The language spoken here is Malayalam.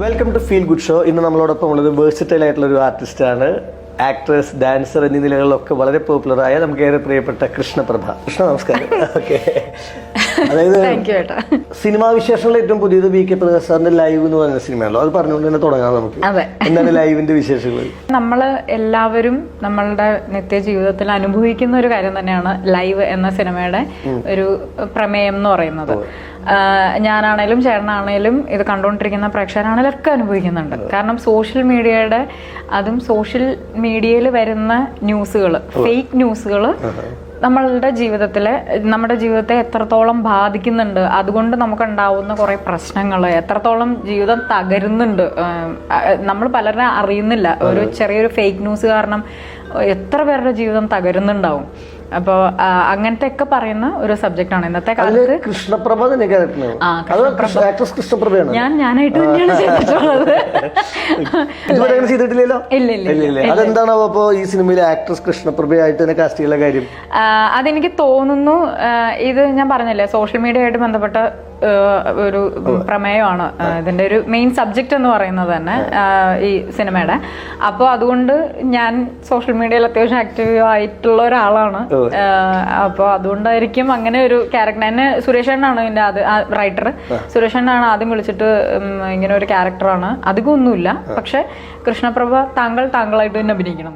Welcome to feel good show ഇന്ന് നമ്മളോടൊപ്പം ഉള്ളത് വേഴ്സിറ്റൈൽ ആയിട്ടുള്ള ഒരു ആർട്ടിസ്റ്റാണ് ആക്ട്രസ് ഡാൻസർ എന്നീ നിലകളിലൊക്കെ വളരെ പോപ്പുലറായ നമുക്ക് ഏറെ പ്രിയപ്പെട്ട കൃഷ്ണപ്രഭ. കൃഷ്ണ നമസ്കാരം. ഓക്കെ അതായത് സിനിമാ വിശേഷങ്ങളിൽ ഏറ്റവും പുതിയത് വി കെ പ്രകാശ് സാറിന്റെ ലൈവ് എന്ന് പറയുന്ന സിനിമയാണല്ലോ. അത് പറഞ്ഞുകൊണ്ട് തന്നെ തുടങ്ങാം നമുക്ക്. എന്താണ് ലൈവിന്റെ വിശേഷങ്ങൾ? നമ്മൾ എല്ലാവരും നമ്മളുടെ നിത്യ ജീവിതത്തിൽ അനുഭവിക്കുന്ന ഒരു കാര്യം തന്നെയാണ് ലൈവ് എന്ന സിനിമയുടെ ഒരു പ്രമേയം എന്ന് പറയുന്നത്. ഞാനാണേലും ചേട്ടനാണേലും ഇത് കണ്ടുകൊണ്ടിരിക്കുന്ന പ്രേക്ഷകരാണേലും ഒക്കെ അനുഭവിക്കുന്നുണ്ട് കാരണം സോഷ്യൽ മീഡിയയുടെ അതും സോഷ്യൽ മീഡിയയിൽ വരുന്ന ന്യൂസുകൾ ഫേക്ക് ന്യൂസുകൾ നമ്മളുടെ ജീവിതത്തിൽ നമ്മുടെ ജീവിതത്തെ എത്രത്തോളം ബാധിക്കുന്നുണ്ട് അതുകൊണ്ട് നമുക്കുണ്ടാവുന്ന കുറെ പ്രശ്നങ്ങൾ എത്രത്തോളം ജീവിതം തകരുന്നുണ്ട് നമ്മൾ പലരും അറിയുന്നില്ല. ഒരു ചെറിയൊരു ഫേക്ക് ന്യൂസ് കാരണം എത്ര പേരുടെ ജീവിതം തകരുന്നുണ്ടാവും. അപ്പോൾ അങ്ങനത്തെ ഒക്കെ പറയുന്ന ഒരു സബ്ജക്റ്റ് ആണ് ഇന്നത്തെ കാലത്ത്. കൃഷ്ണപ്രഭ ആക്ട്രസ് കൃഷ്ണപ്രഭയാണ്. ഞാൻ ഞാനായിട്ട് തന്നെയാണ് ചെയ്തിട്ടുള്ളത്. ചെയ്തിട്ടില്ലല്ലോ? ഇല്ല ഇല്ല അതെന്താണോ അപ്പോ ഈ സിനിമയിലെ ആക്ട്രസ് കൃഷ്ണപ്രഭയായിട്ട് തന്നെ കാസ്റ്റ് ചെയ്യുന്ന കാര്യം? അതെനിക്ക് തോന്നുന്നു ഇത് ഞാൻ പറഞ്ഞല്ലേ സോഷ്യൽ മീഡിയ ആയിട്ട് ബന്ധപ്പെട്ട ഒരു പ്രമേയമാണ് ഇതിന്റെ ഒരു മെയിൻ സബ്ജക്റ്റ് എന്ന് പറയുന്നത് തന്നെ ഈ സിനിമയുടെ. അപ്പോൾ അതുകൊണ്ട് ഞാൻ സോഷ്യൽ മീഡിയയിൽ അത്യാവശ്യം ആക്റ്റീവ് ആയിട്ടുള്ള ഒരാളാണ്. അപ്പോൾ അതുകൊണ്ടായിരിക്കും അങ്ങനെ ഒരു ക്യാരക്ടർ എന്നെ സുരേഷ് അണ്ണാണ് ഇതിന്റെ അത് റൈറ്റർ സുരേഷ് അണ്ണാണ് ആദ്യം വിളിച്ചിട്ട് ഇങ്ങനെ ഒരു ക്യാരക്ടറാണ് അധികമൊന്നുമില്ല. പക്ഷെ കൃഷ്ണപ്രഭ താങ്കൾ താങ്കളായിട്ട് തന്നെ അഭിനയിക്കണം.